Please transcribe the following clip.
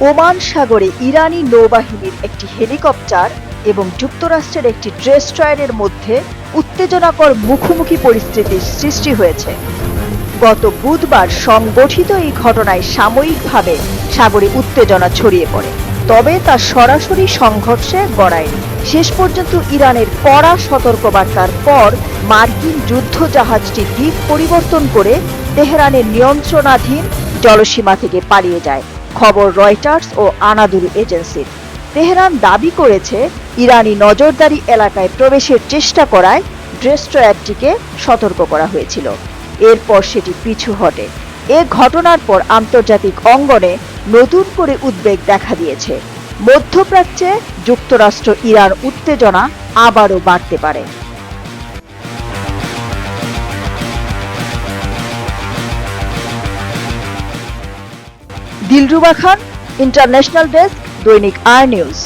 Oman সাগরে ইরানি নৌবাহিনীর একটি হেলিকপ্টার এবং যুক্তরাষ্ট্রের একটি ড্রেস্ট্রয়ারের মধ্যে উত্তেজনাকর মুখোমুখি পরিস্থিতির সৃষ্টি হয়েছে। গত বুধবার সংগঠিত এই ঘটনায় সাময়িকভাবে সাগরে উত্তেজনা ছড়িয়ে পড়ে, তবে তা সরাসরি সংঘর্ষে গড়ায়নি। শেষ পর্যন্ত ইরানের কড়া সতর্কবার্তার পর মার্কিন যুদ্ধজাহাজটি দিক পরিবর্তন করে তেহরানের নিয়ন্ত্রণাধীন জলসীমা থেকে পালিয়ে যায়। খবর রয়টার্স ও আনাদুলু এজেন্সির। তেহরান দাবি করেছে, ইরানি নজরদারি এলাকায় প্রবেশের চেষ্টা করায় ড্রেস্ট্রয়ারটিকে সতর্ক করা হয়েছিল। এরপর সেটি পিছু হটে। এ ঘটনার পর আন্তর্জাতিক অঙ্গনে নতুন করে উদ্বেগ দেখা দিয়েছে। মধ্যপ্রাচ্যে যুক্তরাষ্ট্র ইরান উত্তেজনা আবারও বাড়তে পারে। দিলরুবা খান ইন্টারন্যাশনাল ডেস্ক দৈনিক আর নিউজ।